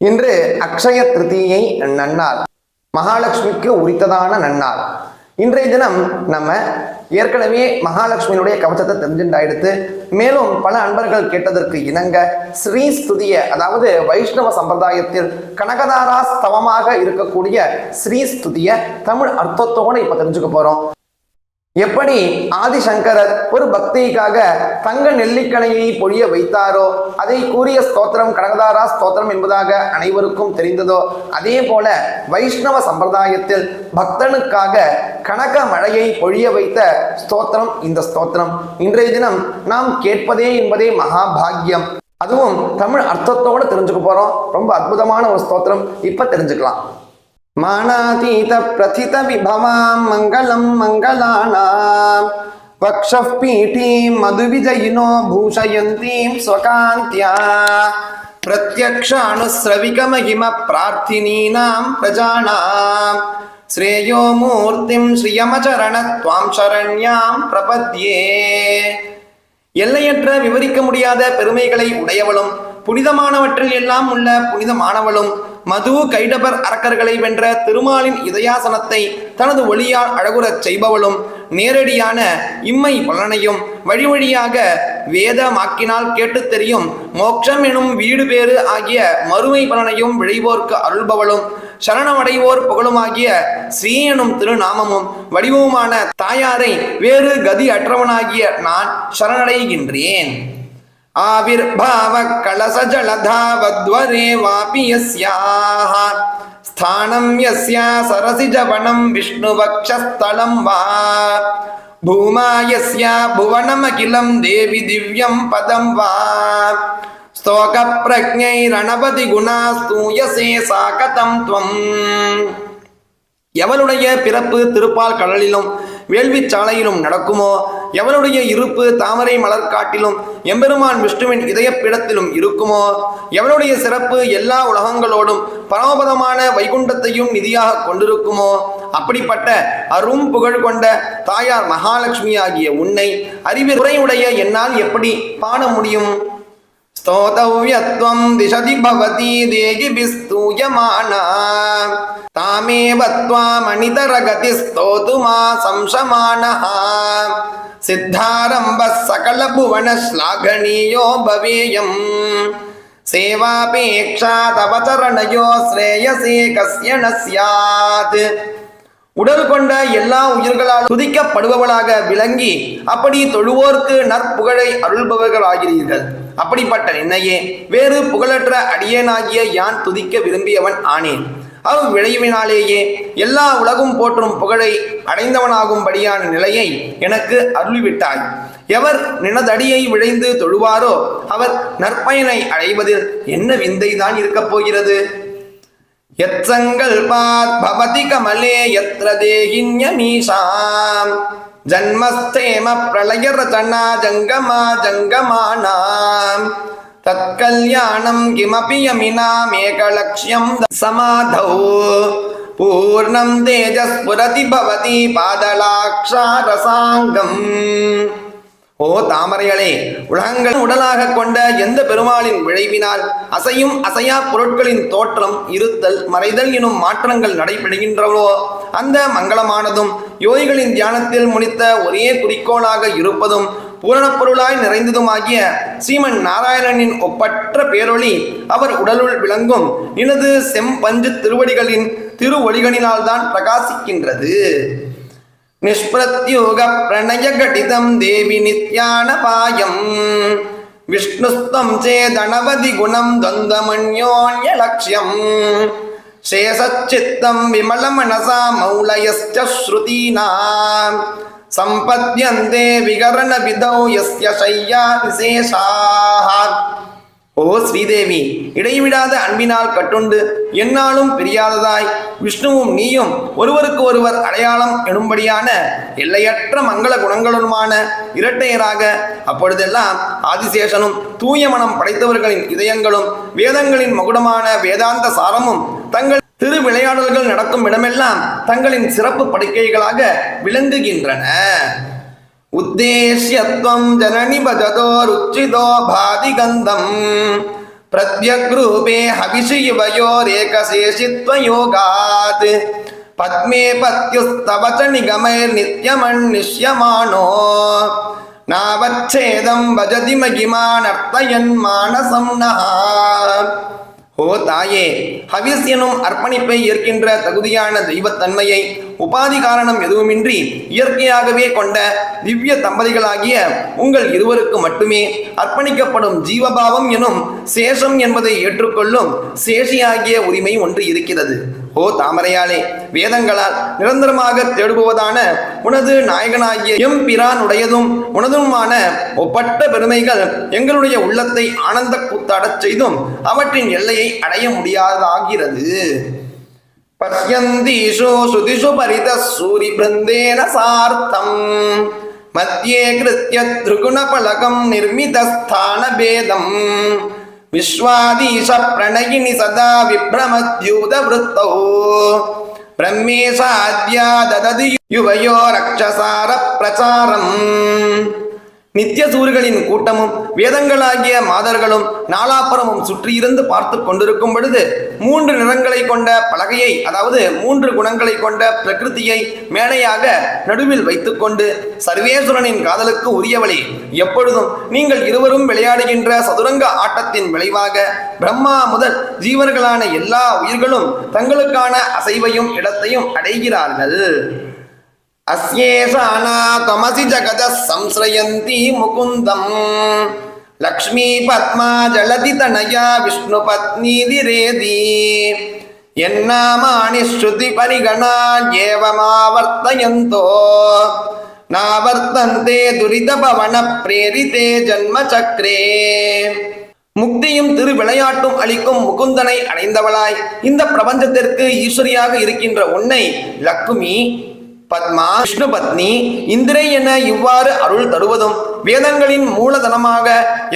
இன்று அக்ஷய திருதியை நன்னாள். மகாலட்சுமிக்கு உரித்ததான நன்னாள். இன்றைய தினம் நம்ம ஏற்கனவே மகாலட்சுமியினுடைய கவசத்தை தெரிஞ்சுட்டாயிடுத்து மேலும் பல அன்பர்கள் கேட்டதற்கு இணங்க ஸ்ரீ ஸ்துதிய அதாவது வைஷ்ணவ சம்பிரதாயத்தில் கனகதாரா ஸ்தவமாக இருக்கக்கூடிய ஸ்ரீ ஸ்துதிய தமிழ் அர்த்தத்தோடு இப்ப தெரிஞ்சுக்க போறோம். எப்படி ஆதிசங்கரர் ஒரு பக்திக்காக தங்க நெல்லிக்கணையை பொழிய வைத்தாரோ அதை கூறிய ஸ்தோத்திரம் கடகதாரா ஸ்தோத்திரம் என்பதாக அனைவருக்கும் தெரிந்ததோ அதே போல வைஷ்ணவ சம்பிரதாயத்தில் பக்தனுக்காக கனக மழையை பொழிய வைத்த ஸ்தோத்திரம் இந்த ஸ்தோத்திரம். இன்றைய தினம் நாம் கேட்பதே என்பதே மகாபாகியம். அதுவும் தமிழ் அர்த்தத்தோடு தெரிஞ்சுக்க போறோம். ரொம்ப அற்புதமான ஒரு ஸ்தோத்திரம். இப்ப தெரிஞ்சுக்கலாம். மானாதீத பிரதித விபவாம் மங்களம் மங்களானாம் வக்ஷப் பீட்டீம் மதுவிஜயினோ பூஷயந்தீம் ஸ்வகாந்தியா பிரத்யக்ஷானுஸ்ரவிகமகிம பிரார்த்தினீனாம் பிரஜானாம் ஸ்ரேயோ மூர்த்திம் ஸ்ரீயமச்சரண துவாம் சரண்யாம் பிரபத்யே எல்லையற்ற விவரிக்க முடியாத பெருமைகளை உடையவளும் புனிதமானவற்றில் எல்லாம் உள்ள புனிதமானவளும் மது கைடபர் அரக்கர்களை வென்ற திருமாலின் இதயாசனத்தை தனது ஒளியால் அழகுறச் செய்பவளும் நேரடியான இம்மை பலனையும் வழி வழியாக வேதமாக்கினால் கேட்டுத் தெரியும் மோட்சம் எனும் வீடு பேறு ஆகிய மறுமை பலனையும் விழைவோர்க்கு அருள்பவளும் சரணமடைவோர் புகழுமாகிய ஸ்ரீ எனும் திருநாமமும் வடிவமுமான தாயாரை வேறு கதி அற்றவனாகிய நான் சரணடைகின்றேன். ஆவிர்பாவ கலச ஜலதாவத்வரே வாபி யஸ்யாः ஸ்தானம் யஸ்யா சரசிஜவனம் விஷ்ணுவக்ஷஸ்தலம் வா भूमा यस्या भुवनमखिलं देवि दिव्यं पदं वा स्तोकप्रज्ञैरणपति गुणा स्तूयसे सा कथं त्वम् எவனுடைய பிறப்பு திருப்பால் கடலிலும் வேள்விச் சாலையிலும் நடக்குமோ எவனுடைய இருப்பு தாமரை மலர்காட்டிலும் எம்பெருமான் விஷ்ணுவின் இதயப்பிடத்திலும் இருக்குமோ எவனுடைய சிறப்பு எல்லா உலகங்களோடும் பரமபதமான வைகுண்டத்தையும் நிதியாக கொண்டிருக்குமோ அப்படிப்பட்ட அரும் புகழ் கொண்ட தாயார் மகாலட்சுமி ஆகிய உன்னை அறிவு குறையுடைய என்னால் எப்படி பாட முடியும் स्तोतव्यत्वं दिशति भवती देगिभिस्तूयमाना तामेव त्वामणितरगतिस्तोतुमा संशमानः सिद्धारम्भः सकलभुवनश्लाघनीयो भवेयम् सेवापेक्षा तव चरणयो श्रेयसे कस्य न स्यात् உடல் கொண்ட எல்லா உயிர்களால் துதிக்கப்படுபவளாக விளங்கி அப்படி தொழுவோர்க்கு நற்புகழை அருள்பவர்களாகிறீர்கள் அப்படிப்பட்ட என்னையே வேறு புகழற்ற அடியேனாகிய யான் துதிக்க விரும்பியவன் ஆனேன் அவ்விளைவினாலேயே எல்லா உலகம் போற்றும் புகழை அடைந்தவனாகும்படியான நிலையை எனக்கு அருள்விட்டாய். எவர் நினதடியை விழைந்து தொழுவாரோ அவர் நற்பயனை அடைவதில் என்ன விந்தைதான் இருக்கப் போகிறது? எச்சங்கள் பாத் பவதி கமலே எத்திர தேகின்யமீஷாம் ஜன்மஸ்தேம பிரளயரதனா ஜங்கமா ஜங்கமானாம். तत्कल्याणं किमपि यमिनामेकलक्ष्यं समाधौ पूर्णं तेजस्फुरति भवति पादलाक्षारसाङ्गम् ஓ தாமரைகளே உலகங்கள் உடலாக கொண்ட எந்த பெருமாளின் விளைவினால் அசையும் அசையா பொருட்களின் தோற்றம் இருத்தல் மறைதல் எனும் மாற்றங்கள் நடைபெறுகின்றவோ அந்த மங்களமானதும் யோகிகளின் தியானத்தில் முடித்த ஒரே குறிக்கோளாக இருப்பதும் பூரணப் பொருளாய் நிறைந்ததுமாகிய ஸ்ரீமன் நாராயணனின் ஒப்பற்ற பேரொளி அவர் உடலுள் விளங்கும் நினது செம்பஞ்சு திருவடிகளின் திருவொளிகளினால்தான் பிரகாசிக்கின்றது निष्प्रत्युगप्रणयघटितं देवि नित्यानपायम् विष्णुस्त्वं चेदनवधि गुणं द्वन्द्वमन्योन्यलक्ष्यम् शेषच्चित्तं विमलमनसा मौलयश्च श्रुतीनाम् सम्पद्यन्ते विकरणविधौ यस्य शय्या विशेषाः ஓ ஸ்ரீதேவி இடைவிடாத அன்பினால் கட்டுண்டு என்னாலும் பிரியாததாய் விஷ்ணுவும் நீயும் ஒருவருக்கு ஒருவர் அடையாளம் எனும்படியான எல்லையற்ற மங்கள குணங்களுமான இரட்டையராக அப்பொழுதெல்லாம் ஆதிசேஷனும் தூய மனம் படைத்தவர்களின் இதயங்களும் வேதங்களின் மகுடமான வேதாந்த சாரமும் தங்கள் திரு விளையாடல்கள் நடக்கும் இடமெல்லாம் தங்களின் சிறப்பு படுக்கைகளாக விளங்குகின்றன. உத்தேசியத்வம் ஜனனி பஜதோ ருச்சிதோ பாதி கந்தம் பிரத்யக்ரூபே ஹவிஷியுவயோரேகசேஷித்வ யோகாத். பத்மே பத்யுஸ்தவச்ச நிகமைர் நித்யமன்னிஷ்யமானோ நாவச்சேதம் வஜதி மகிமானர்த்தயன் மானசம் நகா ஓ தாயே ஹவிஸ் எனும் அர்ப்பணிப்பை ஏற்கின்ற தகுதியான தெய்வத்தன்மையை உபாதி காரணம் எதுவுமின்றி இயற்கையாகவே கொண்ட திவ்ய தம்பதிகளாகிய உங்கள் இருவருக்கு மட்டுமே அர்ப்பணிக்கப்படும் ஜீவபாவம் எனும் சேஷம் என்பதை ஏற்றுக்கொள்ளும் சேஷியாகிய உரிமை ஒன்று இருக்கிறது. ஓ தாமரையாளே வேதங்களால் நிரந்தரமாக தேடுபவதான உனது நாயகனாகிய எம் பிரானுடையதும் உனதுமான ஒப்பட்ட பெருமைகள் எங்களுடைய உள்ளத்தை ஆனந்த கூத்தாடச் செய்தும் அவற்றின் எல்லையை அடைய முடியாதாகிறது. பஷ்யந்தீஷு சுதிஷு பரித சூரி பிருந்தேன சார்த்தம். மத்தியே கிருத்திய திரிகுணபலகம் நிர்மிதஸ்தான பேதம். விஸ்வாதீஷ பிரணயினி சதா விப்ரமத்யூத விருத்தௌ பிரம்மேசாத்யா தததி யுவயோ ரக்ஷசார பிரச்சாரம் நித்திய சூர்களின் கூட்டமும் வேதங்களாகிய மாதர்களும் நாலாப்புறமும் சுற்றியிருந்து பார்த்து கொண்டிருக்கும் பொழுது மூன்று நிறங்களை கொண்ட பலகையை அதாவது மூன்று குணங்களை கொண்ட பிரகிருதியை மேடையாக நடுவில் வைத்துக்கொண்டு சர்வேஸ்வரனின் காதலுக்கு உரியவளே எப்பொழுதும் நீங்கள் இருவரும் விளையாடுகின்ற சதுரங்க ஆட்டத்தின் விளைவாக பிரம்மா முதல் ஜீவர்களான எல்லா உயிர்களும் தங்களுக்கான அசைவையும் இடத்தையும் அடைகிறார்கள். అస్యేషానామసి జగద సంశ్రయంతి ముకుందం లక్ష్మీ పద్మా జలతి తనయా విష్ణు పత్నీదిరేది ఎన్నామాని శృతి ஏவமாவர்த்தயந்தோ நாவர்த்தந்தே துரித பவன பிரேரிதே ஜன்ம சக்ரே முக்தியும் திரு விளையாட்டும் அளிக்கும் முகுந்தனை அடைந்தவளாய். இந்த பிரபஞ்சத்திற்கு ஈஸ்வரியாக இருக்கின்ற உன்னை லக்குமி பத்மா விஷ்ணு பத்னி இந்திரை என இவ்வாறு அருள் தருவதும் வேதங்களின் மூலதனமாக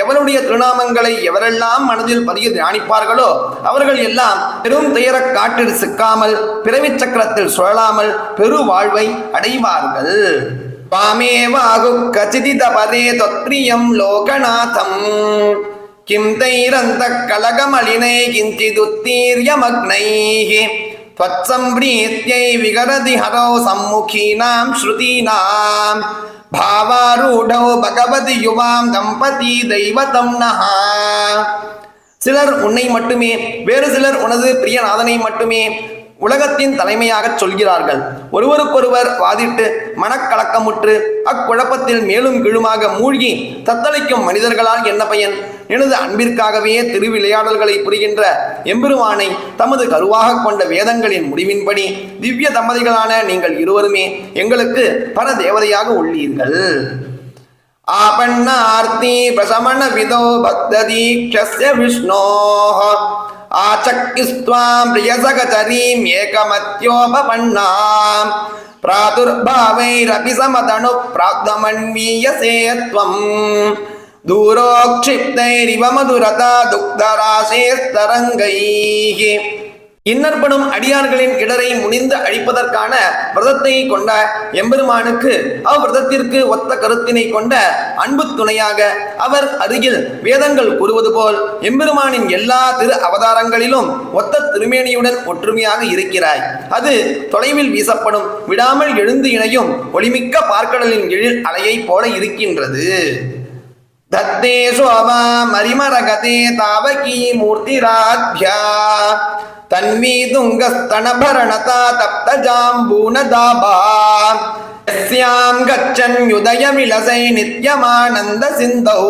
எவனுடைய திருநாமங்களை எவரெல்லாம் மனதில் பதிய தியானிப்பார்களோ அவர்கள் எல்லாம் பெரும் துயர காற்றில் சிக்காமல் பிறவி சக்கரத்தில் சுழலாமல் பெரு வாழ்வை அடைவார்கள். பாமேவாகு கச்சிதித பதே தொத்ரியம் லோகநாதம். கிம் தைரந்த கலகமலினை கிஞ்சிதுத்தீர்யமக்னைகி त्वत्सम्प्रीत्यै विगरति हरौ सम्मुखीनां श्रुतीनां भावारूढौ भगवति युवां दम्पती दैवतं नः சிலர் உன்னை மட்டுமே வேறு சிலர் உனது பிரியநாதனை மட்டுமே உலகத்தின் தலைமையாகச் சொல்கிறார்கள் ஒருவருக்கொருவர் வாதிட்டு மனக்கலக்கமுற்று அக்குழப்பத்தில் மேலும் கீழுமாக மூழ்கி தத்தளிக்கும் மனிதர்களால் என்ன பயன் எனது அன்பிற்காகவே திருவிளையாடல்களை புரிகின்ற எம்பெருமானை தமது கருவாக கொண்ட வேதங்களின் முடிவின்படி திவ்ய தம்பதிகளான நீங்கள் இருவருமே எங்களுக்கு பர தேவதையாக உள்ளீர்கள் आपन्नार्ति प्रशमनविदो भक्तदीक्षस्य विष्णोः आचक्किस्त्वां प्रियसगचरीम् एकमत्योपपन्नाम् प्रादुर्भावैरपि समतनुप्राप्तमन्वीयसे त्वम् தூரோக்ஷிப்தைரிவ மதுரதா துக்தராசேஸ்தரங்கைஹ. இன்னற்படும் அடியார்களின் இடரை முனிந்து அழிப்பதற்கான விரதத்தை கொண்ட எம்பெருமானுக்கு அவ்விரதத்திற்கு ஒத்த கருத்தினை கொண்ட அன்பு துணையாக அவர் அருகில் வேதங்கள் கூறுவது போல் எம்பெருமானின் எல்லா திரு அவதாரங்களிலும் ஒத்த திருமேனியுடன் ஒற்றுமையாக இருக்கிறாய். அது தொலைவில் வீசப்படும் விடாமல் எழுந்து இணையும் ஒளிமிக்க பார்க்கடலின் எழில் அலையைப் போல இருக்கின்றது. धत्ते सोमामरिमरगते तावकी मूर्तिराध्या तन्वी तुङ्गस्तनभरणता तप्तजाम्बूनदाभा यस्यां गच्छन् युदयविलसै नित्यमानन्दसिन्धौ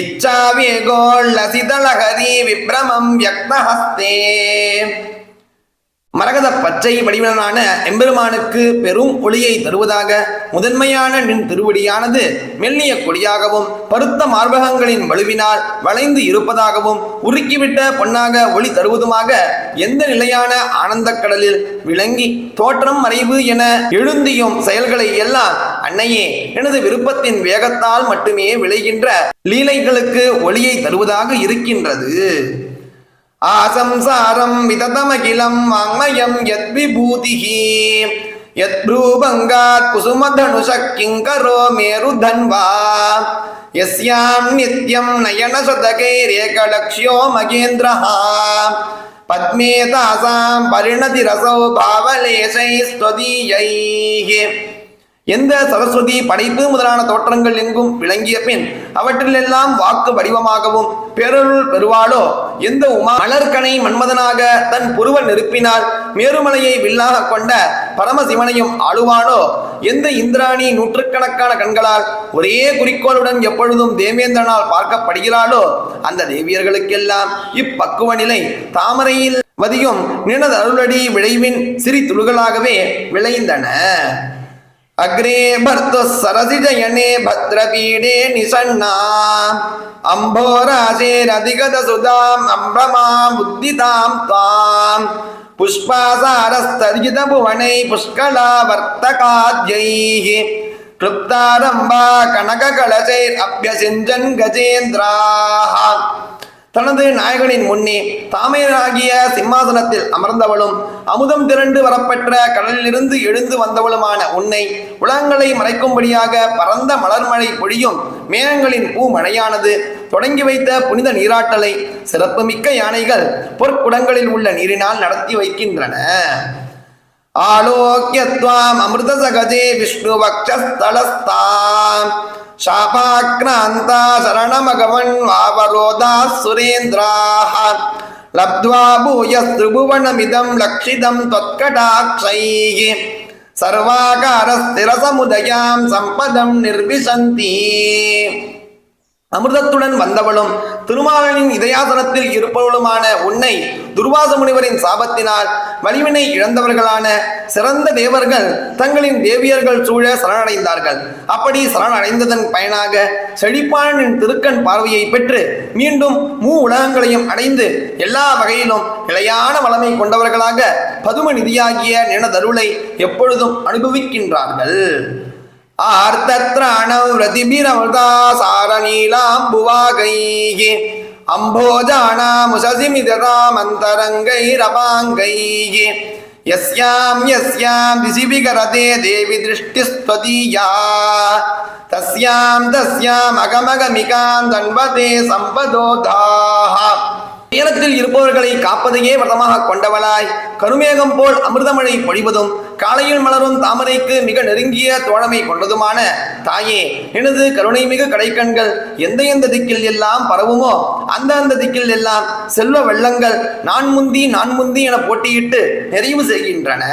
इच्छावेगोल्लसितलहरी विभ्रमं व्यक्तहस्ते மரகத பச்சை வடிவனான எம்பெருமானுக்கு பெரும் ஒளியை தருவதாக முதன்மையான நின் திருவடியானது மெல்லிய கொடியாகவும் பருத்த மார்பகங்களின் வலுவினால் வளைந்து இருப்பதாகவும் உருக்கிவிட்ட பொன்னாக ஒளி தருவதுமாக எந்த நிலையான ஆனந்தக் கடலில் விளங்கி தோற்றம் மறைவு என எழுந்தியும் செயல்களை எல்லாம் அன்னையே எனது விருப்பத்தின் வேகத்தால் மட்டுமே விளைகின்ற லீலைகளுக்கு ஒளியை தருவதாக இருக்கின்றது. ஆசம்சாரம் விததமகிலம் வாங்மயம் யத் விபூதிஹி யத் ப்ரூபங்காத் குசுமதனுஷக் கிங்கரோ மேருதன்வா யஸ்யாம் நித்யம் நயன சதகைரேகலக்ஷ்யோ மகேந்திரஹ பத்மே தாசாம் பரிணதிரசௌ பாவலேசைஸ்த்வதீயைஹ் எந்த சரஸ்வதி படைப்பு முதலான தோற்றங்கள் எங்கும் விளங்கிய பின் அவற்றிலெல்லாம் வாக்கு வடிவமாகவும் பேரருள் பெறுவாளோ? எந்த உமா மலர்கனை மன்மதனாக தன் புருவ நெருப்பினால் மேருமலையை வில்லாக கொண்ட பரமசிவனையும் ஆளுவாளோ? எந்த இந்திராணி நூற்றுக்கணக்கான கண்களால் ஒரே குறிக்கோளுடன் எப்பொழுதும் தேவேந்திரனால் பார்க்கப்படுகிறாளோ? அந்த தேவியர்களுக்கெல்லாம் இப்பக்குவ நிலை தாமரையில் வதியும் நினது அருளடி விளைவின் சிறி துளுகளாகவே விளைந்தன. अग्रे भर्तुः सरसिजयने भद्रपीडे निषण्णा अम्भोराशेरधिगतसुधाम् अम्भमामुद्दितां त्वाम् पुष्पासारस्तर्जितभुवनै पुष्कलावर्तकाद्यैः क्लुप्तारम्भा कनककलशैरभ्यसिञ्चन् गजेन्द्राः தனது நாயகனின் முன்னே தாமையராகிய சிம்மாசனத்தில் அமர்ந்தவளும் அமுதம் திரண்டு வரப்பெற்ற கடலிலிருந்து எழுந்து வந்தவளுமான உன்னை உலகங்களை மறைக்கும்படியாக பரந்த மலர்மழை பொழியும் மேகங்களின் பூமழையானது தொடங்கி வைத்த புனித நீராட்டலை சிறப்புமிக்க யானைகள் பொற்குடங்களில் உள்ள நீரினால் நடத்தி வைக்கின்றன. ஆலோக்கியத்வாம் அமிர்த சகஜே விஷ்ணு பக்ஷஸ்தலஸ்தாம் शापाक्रान्ता शरणमगमन् वावरोधाः सुरेन्द्राः लब्ध्वा भूयस्त्रिभुवनमिदं लक्षितं त्वत्कटाक्षैः सर्वाकारस्थिरसमुदयां सम्पदं निर्विशन्ति அமிர்தத்துடன் வந்தவளும் திருமாலனின் இதயாசனத்தில் இருப்பவளுமான உன்னை துர்வாச முனிவரின் சாபத்தினால் வலிவினை இழந்தவர்களான சிறந்த தேவர்கள் தங்களின் தேவியர்கள் சூழ சரணடைந்தார்கள். அப்படி சரணடைந்ததன் பயனாக செழிப்பானின் திருக்கண் பார்வையை பெற்று மீண்டும் மூ உலகங்களையும் அடைந்து எல்லா வகையிலும் நிலையான வளமை கொண்டவர்களாக பதும நிதியாகிய நினதருளை எப்பொழுதும் அனுபவிக்கின்றார்கள். आर्तत्राणं रतिभिरमृता सारनीलाम्बुवागैः अम्भोजानामुशसिमिदतामन्तरङ्गैरपाङ्गैः यस्यां यस्यां दिशि विकरते देवि दृष्टिस्त्वदीया तस्यां तस्याम् अगमगमिकां दण्वते सम्पदोधाः உயரத்தில் இருப்பவர்களை காப்பதையே விரதமாக கொண்டவளாய். கருமேகம் போல் அமிர்தமழை பொழிவதும் காலையில் மலரும் தாமரைக்கு மிக நெருங்கிய தோழமை கொண்டதுமான தாயே எனது கருணை மிகு கடைக்கண்கள் எந்த எந்த திக்கில் எல்லாம் பரவுமோ அந்த அந்த திக்கில் எல்லாம் செல்வ வெள்ளங்கள் நான் முந்தி நான் முந்தி என போட்டியிட்டு நிறைவு செய்கின்றன.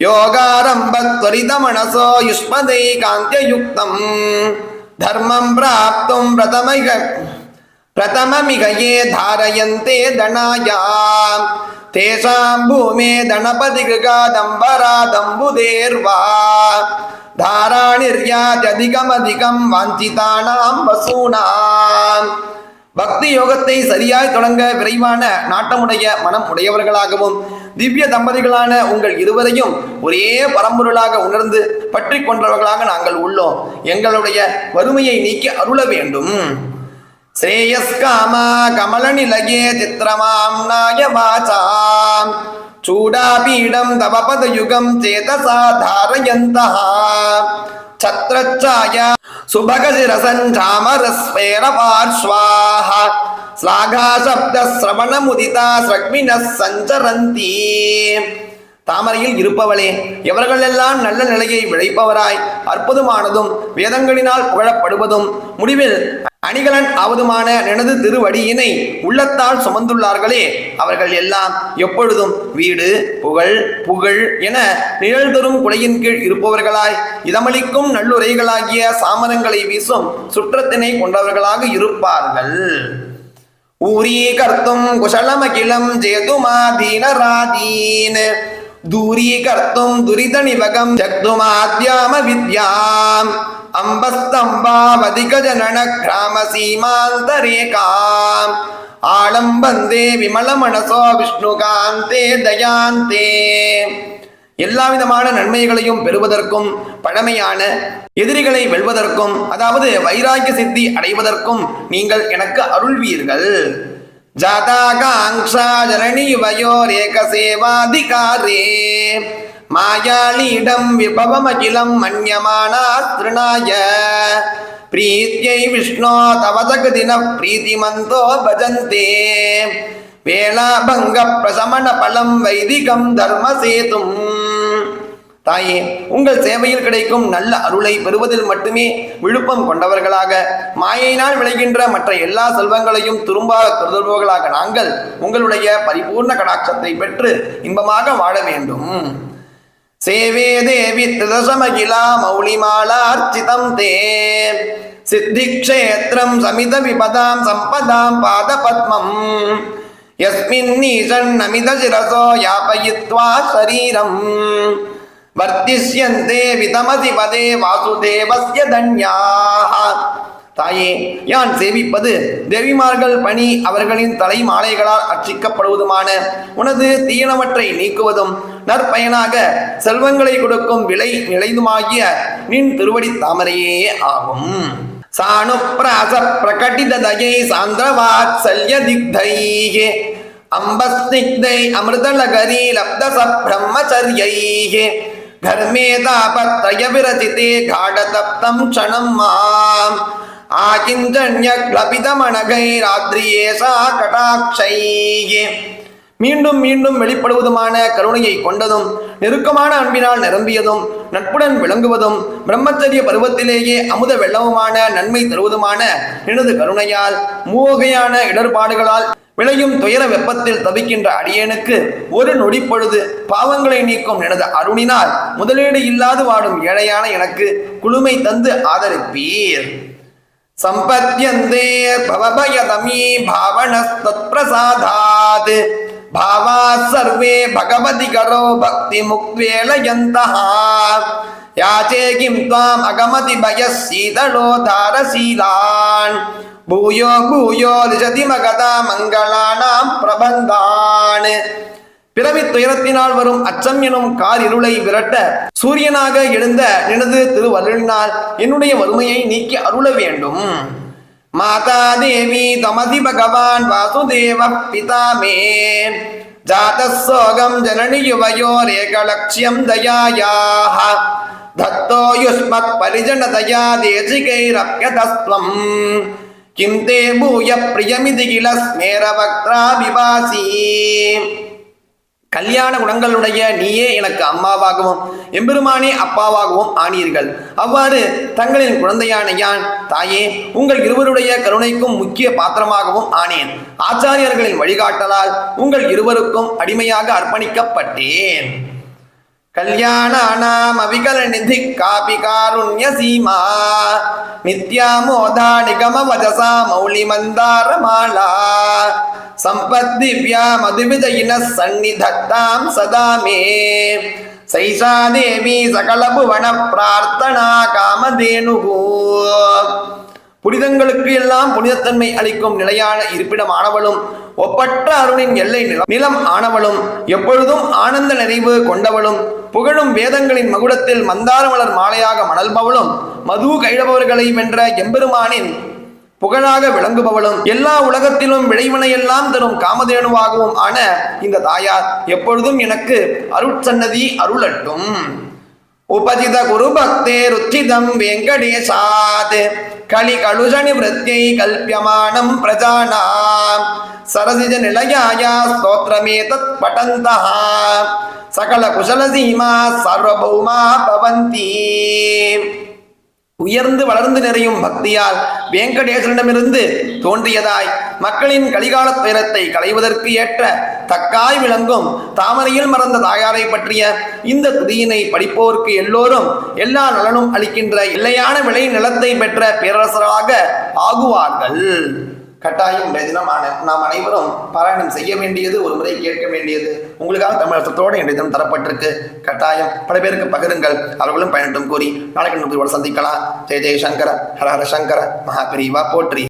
யோகாரம்ப துவரித மனசோ யுஷ்மதை காந்தியுக்தம். தர்மம் பிராப்தும் பிரதமைகள் ये धारयन्ते धनाया तेषां भूमे धनपतिगृगादम्बरादम्बुदेर्वा धाराणिर्यात्यधिकमधिकं वाञ्छितानां वसूनाम् பக்தி யோகத்தை சரியாய் தொடங்க விரைவான நாட்டமுடைய மனம் உடையவர்களாகவும் திவ்ய தம்பதிகளான உங்கள் இருவரையும் ஒரே பரம்பொருளாக உணர்ந்து பற்றி கொண்டவர்களாக நாங்கள் உள்ளோம் எங்களுடைய வறுமையை நீக்கி அருள வேண்டும் श्रेयस्कामा कमलनिलये चित्रमाम्नाय वाचाम् चूडापीडं तव पदयुगं चेतसा धारयन्तः छत्रच्छाया सुभगशिरसञ्झामरस्वेन पार्श्वाः श्लाघाशब्दश्रवणमुदिता स्रग्मिनः सञ्चरन्ति தாமரையில் இருப்பவளே எவர்களெல்லாம் நல்ல நிலையை விளைப்பவராய் அற்புதமானதும் வேதங்களினால் புகழப்படுவதும் முடிவில் அணிகலன் அவதுமான எனது திருவடியினை உள்ளத்தால் சுமந்துள்ளார்களே. அவர்கள் எல்லாம் எப்பொழுதும் வீடு புகழ் புகழ் என நிழல் தரும் குலையின் கீழ் இருப்பவர்களாய். இதமளிக்கும் நல்லுரைகளாகிய சாமரங்களை வீசும் சுற்றத்தினை கொண்டவர்களாக இருப்பார்கள். ஊரீ கர்த்தும் குஷலமகிலம் ஜேதுமா தீனராதீன் தூரீகர்த்தும் ദൂരീകർത്തും ദുരിതനിവകം ശക്തുമാദ്യാമ വിദ്യാം. അംബസ്തംബാമധികജനനഗ്രാമസീമാന്തരേകാം ആളം വന്ദേ വിമളമണസോ വിഷ്ണുകാന്തേ ദയാന്തേ. எல்லாவிதமான நன்மைகளையும் பெறுவதற்கும் பழமையான எதிரிகளை வெல்வதற்கும் அதாவது வைராக்கிய சித்தி அடைவதற்கும் நீங்கள் எனக்கு அருள்வீர்கள் ஜாதாகாங்ஷாஜரணிவயோரேகசேவாதிகாரே மாயாளீடம் விபவமகிலம் மன்யமானாஸ்திருணாய பிரீத்தியை விஷ்ணோ தவதகுதின பிரீதிமந்தோ பஜந்தே. வேளாபங்க பிரசமண பலம் வைதிகம் தர்மசேதும். தாயே உங்கள் சேவையில் கிடைக்கும் நல்ல அருளை பெறுவதில் மட்டுமே விழுப்பம் கொண்டவர்களாக மாயினால் விளைகின்ற மற்ற எல்லா செல்வங்களையும் துரும்பாக கருதுபவர்களாக நாங்கள் உங்களுடைய பரிபூர்ண கடாட்சத்தை பெற்று இன்பமாக வாழ வேண்டும். சேவே தேவி திரசமகிலா மௌலிமாலார்ச்சிதம் தே. சித்திக்ஷேத்திரம் சமித விபதாம் சம்பதாம் பாத பத்மம் யஸ்மின்னீஷன்னமித சிரசோ யாபயித்வா சரீரம். வர்த்திஷ்யந்தே விதமதி பதே வாசுதேவஸ்ய தன்யாக தாயே யான் சேவிப்பது? தேவிமார்கள் பணி அவர்களின் தலை மாலைகளால் அர்ச்சிக்கப்படுவதுமான உனது தீயனவற்றை நீக்குவதும் நற்பயனாக செல்வங்களை கொடுக்கும் விலை நிலைதுமாகிய நின் திருவடி தாமரையே ஆகும். சாணுப்பிராச பிரகட்டித தயை சாந்திரவாத்சல்ய திக்தையே அம்பஸ்னிக்தை அமிர்தலகரி லப்த பிரம்மச்சரியையே ധർമ്മേതാപത്രയ വിരചിതേ ഗാഢതപ്തം ക്ഷണം മാം ஆகிஞ்சன்யக்லபிதமணகைராத்ரியேசா கடாட்சையே மீண்டும் மீண்டும் வெளிப்படுவதுமான கருணையை கொண்டதும் நெருக்கமான அன்பினால் நிரம்பியதும் நட்புடன் விளங்குவதும் பிரம்மச்சரிய பருவத்திலேயே அமுத வெள்ளவுமான நன்மை தருவதுமான எனது கருணையால் மூவகையான இடர்பாடுகளால் விளையும் துயர வெப்பத்தில் தவிக்கின்ற அடியேனுக்கு ஒரு நொடி பொழுது பாவங்களை நீக்கும் எனது அருணினால் முதலீடு இல்லாது வாடும் ஏழையான எனக்கு குளுமை தந்து ஆதரிப்பீர். சம்பத்யந்தே பவபயதமீ பாவனஸ்தத் பிரசாதாத் பாவா சர்வே பகவதி கரோ பக்தி முக்வேலயந்தஹ யாச்சே கிம் துவாம் அகமதி பய சீதளோ தாரசீலான். பூயோ பூயோ லிஜதி மகதா மங்களானாம் பிரபந்தான். பிறவி துயரத்தினால் வரும் அச்சம் எனும் கார் இருளை விரட்ட சூரியனாக எழுந்த நினது திருவருளினால் என்னுடைய வறுமையை நீக்கி அருள வேண்டும். மாதா தேவி தமதி பகவான் வாசுதேவ பிதா மே ஜாதசோகம் ஜனனி யுவயோரேகலட்சியம் தயாயாः தத்தோ யுஷ்மத் பரிஜனதயா தேசிகைரப்யதஸ்வம் கிம் தே பூய பிரியமிதி கில ஸ்மேரவக்திராபிபாசி கல்யாண குணங்களுடைய நீயே எனக்கு அம்மாவாகவும் எம்பெருமானே அப்பாவாகவும் ஆனீர்கள். அவ்வாறு தங்களின் குழந்தையான யான் தாயே உங்கள் இருவருடைய கருணைக்கும் முக்கிய பாத்திரமாகவும் ஆனேன். ஆச்சாரியர்களின் வழிகாட்டலால் உங்கள் இருவருக்கும் அடிமையாக அர்ப்பணிக்கப்பட்டேன். கல்யாணானாம் அவிகல நிதி காபி காருண்ய சீமா நித்யாமோதா நிகம வஜசா மௌலி மந்தார மாலா சம்பத் திவ்யா இன சந்நிதத்தாம் சதாமே சைஷா தேவி சகல பிரார்த்தனா காமதேனுகோ புனிதங்களுக்கு எல்லாம் புனிதத்தன்மை அளிக்கும் நிலையான இருப்பிடம் ஆனவளும் ஒப்பற்ற அருணின் எல்லை நிலம் நிலம் ஆனவளும் எப்பொழுதும் ஆனந்த நிறைவு கொண்டவளும் புகழும் வேதங்களின் மகுடத்தில் மந்தார மலர் மாலையாக மணல்பவளும் மது கைடபவர்களை வென்ற எம்பெருமானின் புகழாக விளங்குபவளும் எல்லா உலகத்திலும் விளைவினையெல்லாம் தரும் காமதேனுவாகவும் ஆன இந்த தாயார் எப்பொழுதும் எனக்கு அருட்சன்னதி அருளட்டும். உபஜித குரு பக்தேருச்சிதம் வெங்கடேசாத். களி கழுஷணி நிவృత్யை கல்பியமானம் பிரஜானாம். சரசிஜ நிலையாயா ஸ்தோத்திரமே தத் படந்தः. சகல குசல சீமா சர்வபௌமா பவந்தி உயர்ந்து வளர்ந்து நிறையும் பக்தியால் வேங்கடேசனிடமிருந்து தோன்றியதாய் மக்களின் கலிகால துயரத்தை களைவதற்கு ஏற்ற தக்காய் விளங்கும் தாமரையில் மறந்த தாயாரை பற்றிய இந்த துதியினை படிப்போருக்கு எல்லோரும் எல்லா நலனும் அளிக்கின்ற இல்லையான விளை நிலத்தை பெற்ற பேரரசராக ஆகுவார்கள். கட்டாயம் இன்றைய தினம் நாம் அனைவரும் பாராயணம் செய்ய வேண்டியது ஒரு முறை கேட்க வேண்டியது. உங்களுக்காக தமிழகத்தோடு இன்றைய தினம் தரப்பட்டிருக்கு. கட்டாயம் பல பேருக்கு பகிருங்கள் அவர்களும் பயனட்டும் கூறி நாளைக்கு நம்ம சந்திக்கலாம். ஜெய ஜெய சங்கர ஹர ஹர சங்கர மகாபிரிவா போற்றி.